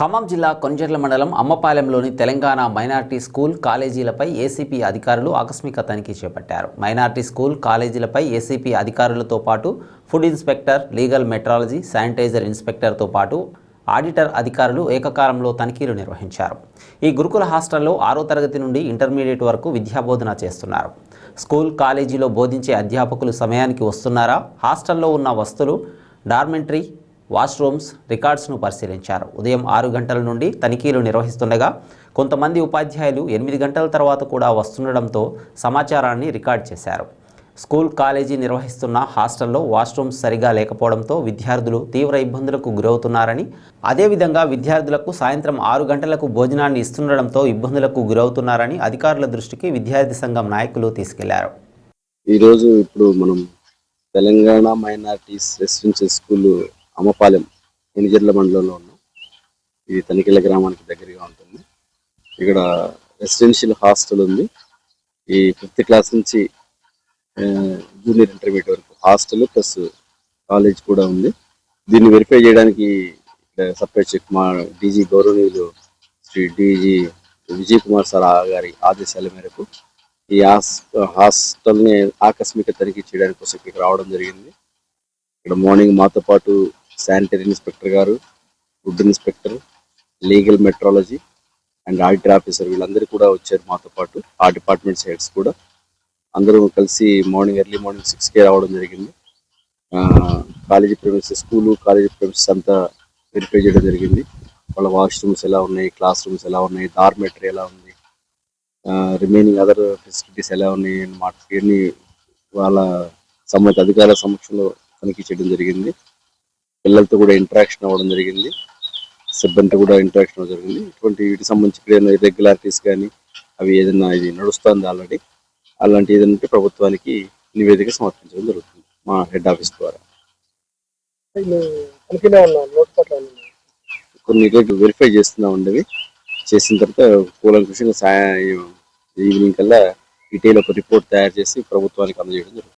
ఖమ్మం జిల్లా కొంజర్ల మండలం అమ్మపాలెంలోని తెలంగాణ మైనార్టీ స్కూల్ కాలేజీలపై ఏసీపీ అధికారులు ఆకస్మిక తనిఖీ చేపట్టారు. మైనార్టీ స్కూల్ కాలేజీలపై ఏసీపీ అధికారులతో పాటు food inspector legal metrology sanitizer ఇన్స్పెక్టర్తో పాటు ఆడిటర్ అధికారులు ఏకకాలంలో తనిఖీలు నిర్వహించారు. ఈ గురుకుల హాస్టల్లో ఆరో తరగతి నుండి ఇంటర్మీడియట్ వరకు విద్యాబోధన చేస్తున్నారు. స్కూల్ కాలేజీలో బోధించే అధ్యాపకులు సమయానికి వస్తున్నారా? హాస్టల్లో ఉన్న వస్తువులు డార్మెంటరీ వాష్రూమ్స్ రికార్డ్స్ను పరిశీలించారు. ఉదయం ఆరు గంటల నుండి తనిఖీలు నిర్వహిస్తుండగా కొంతమంది ఉపాధ్యాయులు ఎనిమిది గంటల తర్వాత కూడా వస్తుండడంతో సమాచారాన్ని రికార్డ్ చేశారు. స్కూల్ కాలేజీ నిర్వహిస్తున్న హాస్టల్లో వాష్రూమ్స్ సరిగా లేకపోవడంతో విద్యార్థులు తీవ్ర ఇబ్బందులకు గురవుతున్నారని అదేవిధంగా విద్యార్థులకు సాయంత్రం ఆరు గంటలకు భోజనాన్ని ఇస్తుండడంతో ఇబ్బందులకు గురవుతున్నారని అధికారుల దృష్టికి విద్యార్థి సంఘం నాయకులు తీసుకెళ్ళారు. ఈరోజు ఇప్పుడు మనం Telangana minorities residential school Ammapalem Enijerla మండలంలో ఉన్నాం. ఇది తనికెళ్ళ గ్రామానికి దగ్గరగా ఉంటుంది. ఇక్కడ రెసిడెన్షియల్ హాస్టల్ ఉంది. ఈ ఫిఫ్త్ క్లాస్ నుంచి జూనియర్ ఇంటర్మీడియట్ వరకు హాస్టల్ ప్లస్ కాలేజ్ కూడా ఉంది. దీన్ని వెరిఫై చేయడానికి ఇక్కడ సపరేట్ చెక్ మా డీజీ గౌరవనీయులు శ్రీ డీజీ విజయ్ కుమార్ సార్ గారి ఆదేశాల మేరకు ఈ హాస్ హాస్టల్ని ఆకస్మిక తనిఖీ చేయడానికి కోసం ఇక్కడికి రావడం జరిగింది. ఇక్కడ మార్నింగ్ మాతో పాటు శానిటరీ ఇన్స్పెక్టర్ గారు food inspector legal metrology and auditor officer వీళ్ళందరూ కూడా వచ్చారు మాతో పాటు. ఆ డిపార్ట్మెంట్స్ హెడ్స్ కూడా. అందరూ కలిసి మార్నింగ్ ఎర్లీ మార్నింగ్ సిక్స్ కే రావడం జరిగింది. College premises school college premises అంతా వెరిఫై చేయడం జరిగింది. వాళ్ళ వాష్రూమ్స్ ఎలా ఉన్నాయి క్లాస్ రూమ్స్ ఎలా ఉన్నాయి డార్మెటరీ ఎలా ఉంది రిమైనింగ్ అదర్ ఫెసిలిటీస్ ఎలా ఉన్నాయి అన్నమాట ఇవన్నీ వాళ్ళ సంబంధిత అధికారుల సమక్షంలో తనిఖీ చేయడం జరిగింది. పిల్లలతో కూడా ఇంటరాక్షన్ అవ్వడం జరిగింది. సిబ్బందితో కూడా ఇంటరాక్షన్ అవ్వడం జరిగింది. ఇటువంటి వీటికి సంబంధించి ఏదైనా ఇర్రెగ్యులారిటీస్ కానీ అవి ఏదైనా ఇది నడుస్తుంది ఆల్రెడీ అలాంటి ఏదంటే ఉంటే ప్రభుత్వానికి నివేదిక సమర్పించడం జరుగుతుంది మా హెడ్ ఆఫీస్ ద్వారా. కొన్ని వెరిఫై చేస్తున్నా ఉండేవి చేసిన తర్వాత కూలంకృషంగా సాయం ఈవినింగ్ కల్లా డీటెయిల్ ఒక రిపోర్ట్ తయారు చేసి ప్రభుత్వానికి అందజేయడం జరుగుతుంది.